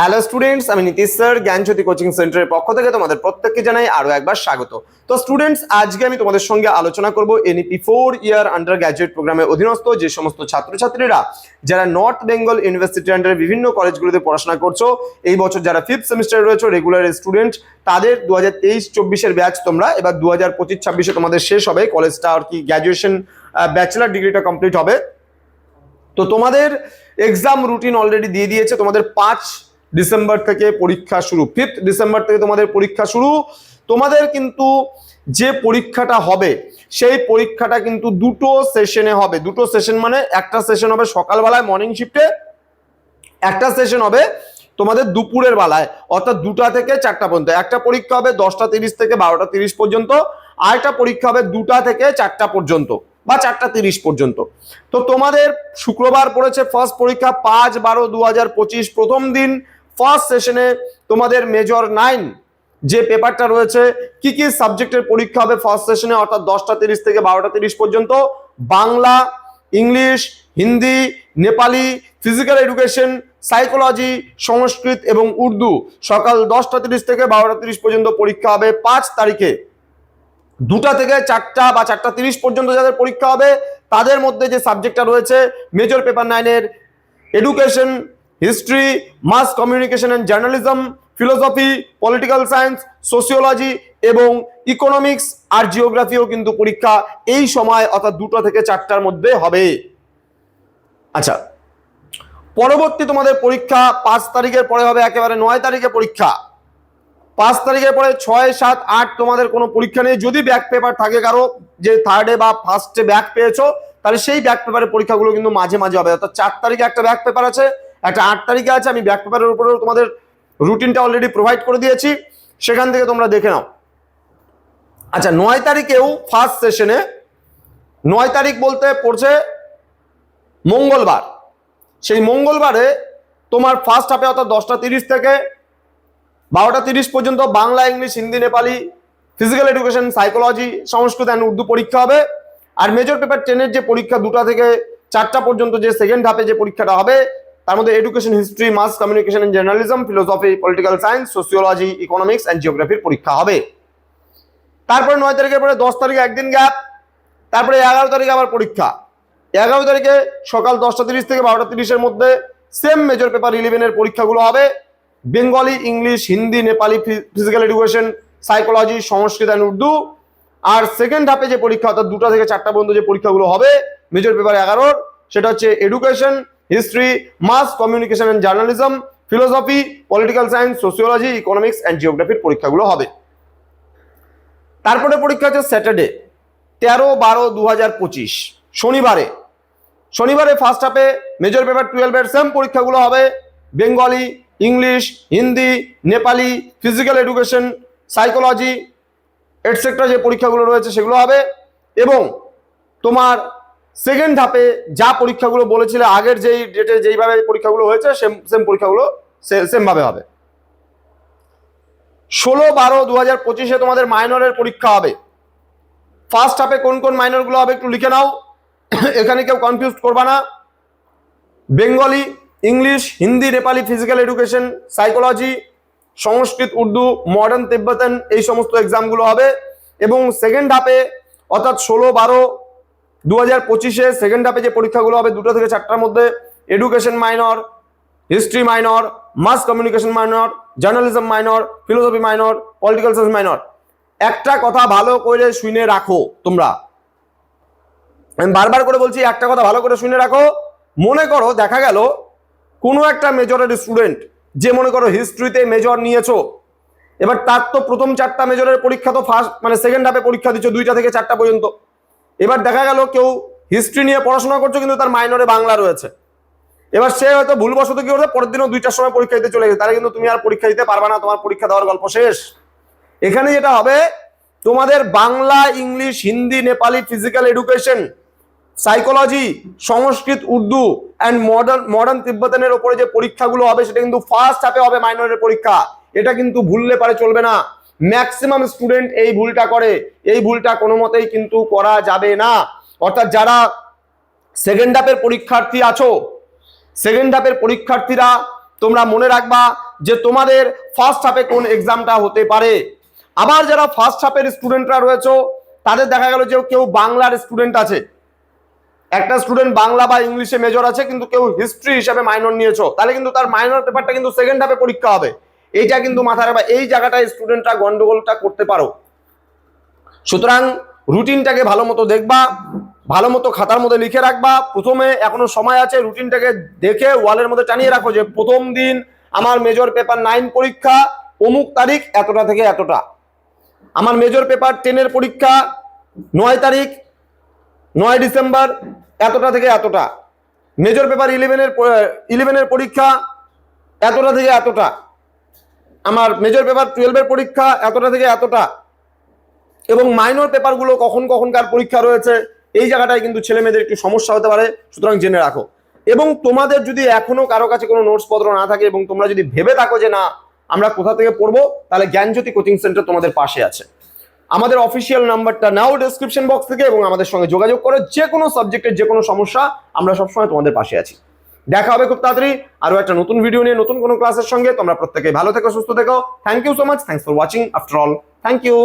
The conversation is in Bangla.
হ্যালো স্টুডেন্টস আমি নীতিশ স্যার, জ্ঞানজ্যোতি কোচিং সেন্টারের পক্ষ থেকে তোমাদের প্রত্যেককে জানাই আরও একবার স্বাগত। তো স্টুডেন্টস আজকে আমি তোমাদের সঙ্গে আলোচনা করব NEP four year undergraduate প্রোগ্রামের অধীনস্থ যে সমস্ত ছাত্রছাত্রীরা, যারা নর্থ বেঙ্গল ইউনিভার্সিটি আন্ডারে বিভিন্ন কলেজগুলোতে পড়াশোনা করছ, এই বছর যারা ফিফথ সেমিস্টারে রয়েছে রেগুলার স্টুডেন্ট তাদের দু হাজার তেইশ চব্বিশের ব্যাচ তোমরা, এবার দু হাজার পঁচিশ ছাব্বিশে তোমাদের শেষ হবে কলেজটা আর কি গ্র্যাজুয়েশন ব্যাচেলার ডিগ্রিটা কমপ্লিট হবে। তো তোমাদের এক্সাম রুটিন অলরেডি দিয়ে দিয়েছে, তোমাদের পাঁচ ডিসেম্বর থেকে পরীক্ষা শুরু। ফিফথ ডিসেম্বর থেকে তোমাদের পরীক্ষা শুরু। তোমাদের কিন্তু যে পরীক্ষাটা হবে, সেই পরীক্ষাটা কিন্তু দুটো সেশনে হবে। দুটো সেশন মানে একটা সেশন হবে সকালবেলায় মর্নিং শিফটে একটা সেশন হবে তোমাদের দুপুরের বেলায়, অর্থাৎ দুটা থেকে চারটা পর্যন্ত। একটা পরীক্ষা হবে দশটা তিরিশ থেকে বারোটা তিরিশ পর্যন্ত আর একটা পরীক্ষা হবে দুটা থেকে চারটা পর্যন্ত বা চারটা তিরিশ পর্যন্ত। তো তোমাদের শুক্রবার পড়েছে ফার্স্ট পরীক্ষা, পাঁচ বারো দু প্রথম দিন। ফার্স্ট সেশনে তোমাদের মেজর নাইন যে পেপারটা রয়েছে, কি কি সাবজেক্টের পরীক্ষা হবে ফার্স্ট সেশনে, অর্থাৎ দশটা তিরিশ থেকে বারোটা তিরিশ পর্যন্ত? Bangla, English, Hindi, Nepali, physical education, psychology, Sanskrit এবং উর্দু। সকাল দশটা তিরিশ থেকে বারোটা তিরিশ পর্যন্ত পরীক্ষা হবে পাঁচ তারিখে। দুটা থেকে চারটা বা চারটা তিরিশ পর্যন্ত যাদের পরীক্ষা হবে, তাদের মধ্যে যে সাবজেক্টটা রয়েছে মেজর পেপার নাইনের education history mass communication and journalism philosophy political science sociology এবং ইকোনমিক্স আর জিওগ্রাফিও কিন্তু পরীক্ষা এই সময় অর্থাৎ দুটো থেকে চারটার মধ্যে হবে। আচ্ছা পরবর্তী তোমাদের পরীক্ষা পাঁচ তারিখের পরে হবে, একেবারে নয় তারিখে পরীক্ষা। পাঁচ তারিখের পরে ছয়, সাত, আট তোমাদের কোনো পরীক্ষা নেই। যদি ব্যাক পেপার থাকে কারও, যে থার্ডে বা ফার্স্টে ব্যাক পেয়েছ, তাহলে সেই ব্যাক পেপারের পরীক্ষাগুলো কিন্তু মাঝে মাঝে হবে। অর্থাৎ চার তারিখে একটা ব্যাক পেপার আছে একটা আট তারিখে আছে, আমি ব্যাক পেপারের উপরেও তোমাদের রুটিনটা অলরেডি প্রোভাইড করে দিয়েছি। সেখান থেকে তোমরা দেখে নাও। আচ্ছা নয় তারিখেও ফার্স্ট সেশনে নয় তারিখ বলতে পড়ছে মঙ্গলবার। সেই মঙ্গলবারে তোমার ফার্স্ট হাফে অর্থাৎ দশটা তিরিশ থেকে বারোটা তিরিশ পর্যন্ত Bangla, English, Hindi, Nepali physical education psychology Sanskrit and Urdu পরীক্ষা হবে। আর মেজর পেপার টেনের যে পরীক্ষা, দুটা থেকে চারটা পর্যন্ত যে সেকেন্ড হাফে যে পরীক্ষাটা হবে তার মধ্যে education history mass communication and journalism philosophy political science sociology economics and জিওগ্রাফির পরীক্ষা হবে। তারপরে নয় তারিখের পরে দশ তারিখে একদিন গ্যাপ তারপরে এগারো তারিখে আবার পরীক্ষা। এগারো তারিখে সকাল দশটা তিরিশ থেকে বারোটা তিরিশের মধ্যে সেম মেজর পেপার ইলেভেনের পরীক্ষাগুলো হবে। Bengali English Hindi Nepali physical education psychology Sanskrit and Urdu R second হাফে যে পরীক্ষা, অর্থাৎ দুটা থেকে চারটা পর্যন্ত যে পরীক্ষাগুলো হবে মেজর পেপার এগারোর, সেটা হচ্ছে education history mass communication and journalism philosophy political science sociology economics and জিওগ্রাফির পরীক্ষাগুলো হবে। তারপরে পরীক্ষা হচ্ছে স্যাটারডে তেরো বারো দু শনিবারে। শনিবারে ফার্স্ট হাফে মেজর পেপার টুয়েলভের সেম পরীক্ষাগুলো হবে। Bengali English Hindi Nepali physical education psychology etcetera যে পরীক্ষাগুলো রয়েছে সেগুলো হবে। এবং তোমার সেকেন্ড ধাপে যা পরীক্ষাগুলো বলেছিলে, আগের যেই ডেটে যেইভাবে পরীক্ষাগুলো হয়েছে সেম সেম পরীক্ষাগুলো সেমভাবে হবে। ষোলো বারো দু হাজার পঁচিশে তোমাদের মাইনরের পরীক্ষা হবে। ফার্স্ট হাফে কোন কোন মাইনরগুলো হবে একটু লিখে নাও। এখানে কেউ কনফিউজ করবা না। Bengali English Hindi Nepali physical education psychology Sanskrit, Urdu modern Tibetan, এই সমস্ত এক্সামগুলো হবে। এবং সেকেন্ড হাফে অর্থাৎ ষোলো বারো দু হাজার পঁচিশে সেকেন্ড হাফে যে পরীক্ষাগুলো হবে, দুটো থেকে চারটার মধ্যে education minor history minor mass communication minor journalism minor philosophy minor political science minor একটা কথা ভালো করে শুনে রাখো তোমরা। আমি বারবার করে বলছি, একটা কথা ভালো করে শুনে রাখো। মনে করো, দেখা গেল, কোনো একটা মেজরের স্টুডেন্ট যে মনে করো হিস্ট্রিতে মেজর নিয়েছো, এবার তার তো প্রথম চারটা মেজরের পরীক্ষা তো ফার্স্ট মানে সেকেন্ড হাফে পরীক্ষা দিচ্ছ, দুইটা থেকে চারটা পর্যন্ত। এবার দেখা গেল কেউ হিস্ট্রি নিয়ে পড়াশোনা করছ, কিন্তু তার মাইনরে বাংলা রয়েছে। এবার সে হয়তো ভুলবশত কি করবে পরের দিনও দুইটার সময় পরীক্ষা দিতে চলে গেছে। তাহলে কিন্তু তুমি আর পরীক্ষা দিতে পারবে না, তোমার পরীক্ষা দেওয়ার গল্প শেষ। এখানে যেটা হবে, তোমাদের Bangla, English, Hindi, Nepali physical education psychology Sanskrit, Urdu and modern modern তিব্বতানের ওপরে যে পরীক্ষাগুলো হবে, সেটা কিন্তু ফার্স্ট হাফে হবে মাইনরের পরীক্ষা। এটা কিন্তু ভুললে পারে চলবে না। ম্যাক্সিমাম স্টুডেন্ট এই ভুলটা করে। এই ভুলটা কোনো মতেই কিন্তু করা যাবে না। অর্থাৎ যারা সেকেন্ড হাফের পরীক্ষার্থী আছো সেকেন্ড হাফের পরীক্ষার্থীরা, তোমরা মনে রাখবা যে তোমাদের ফার্স্ট হাফে কোন এক্সামটা হতে পারে। আবার যারা ফার্স্ট হাফের স্টুডেন্টরা রয়েছে, তাদের দেখা গেল যে কেউ বাংলার স্টুডেন্ট আছে। একটা স্টুডেন্ট বাংলা বা ইংলিশে মেজর আছে, কিন্তু কেউ হিস্ট্রি হিসাবে মাইনর নিয়েছো। তাহলে কিন্তু তার মাইনর পেপারটা কিন্তু সেকেন্ড হাফে পরীক্ষা হবে। এইটা কিন্তু মাথায় রাখবা, এই জায়গাটায় স্টুডেন্টরা গন্ডগোলটা করতে পারো। সুতরাং রুটিনটাকে ভালো মতো দেখবা, ভালো মতো খাতার মধ্যে লিখে রাখবা। প্রথমে এখনও সময় আছে রুটিনটাকে দেখে ওয়ালের মধ্যে টানিয়ে রাখো যে প্রথম দিন আমার মেজর পেপার নাইন পরীক্ষা, অমুক তারিখ এতটা থেকে এতটা। আমার মেজর পেপার টেনের পরীক্ষা, নয় তারিখ, নয় ডিসেম্বর, এতটা থেকে এতটা। মেজর পেপার ইলেভেনের ইলেভেনের পরীক্ষা, এতটা থেকে এতটা। আমার মেজর পেপার টুয়েলভের পরীক্ষা এতটা থেকে এতটা। এবং মাইনর পেপারগুলো কখন কখনকার পরীক্ষা রয়েছে, এই জায়গাটায় কিন্তু ছেলে মেয়েদের একটু সমস্যা হতে পারে, সুতরাং জেনে রাখো। এবং তোমাদের যদি এখনও কারও কাছে কোনো নোটস পত্র না থাকে এবং তোমরা যদি ভেবে থাকো যে না, আমরা কোথা থেকে পড়ব, তাহলে জ্ঞানজ্যোতি কোচিং সেন্টার তোমাদের পাশে আছে। আমাদের অফিসিয়াল নাম্বারটা নাও ডেসক্রিপশন বক্স থেকে এবং আমাদের সঙ্গে যোগাযোগ করে যে কোনো সাবজেক্টের যে কোনো সমস্যা, আমরা সবসময় তোমাদের পাশে আছি। দেখা হবে খুব তাড়াতাড়ি। আরও একটা নতুন ভিডিও নিয়ে, নতুন কোন ক্লাসের সঙ্গে। তোমরা প্রত্যেকে ভালো থেকো, সুস্থ থেকো। Thank you so much thanks for watching after all thank you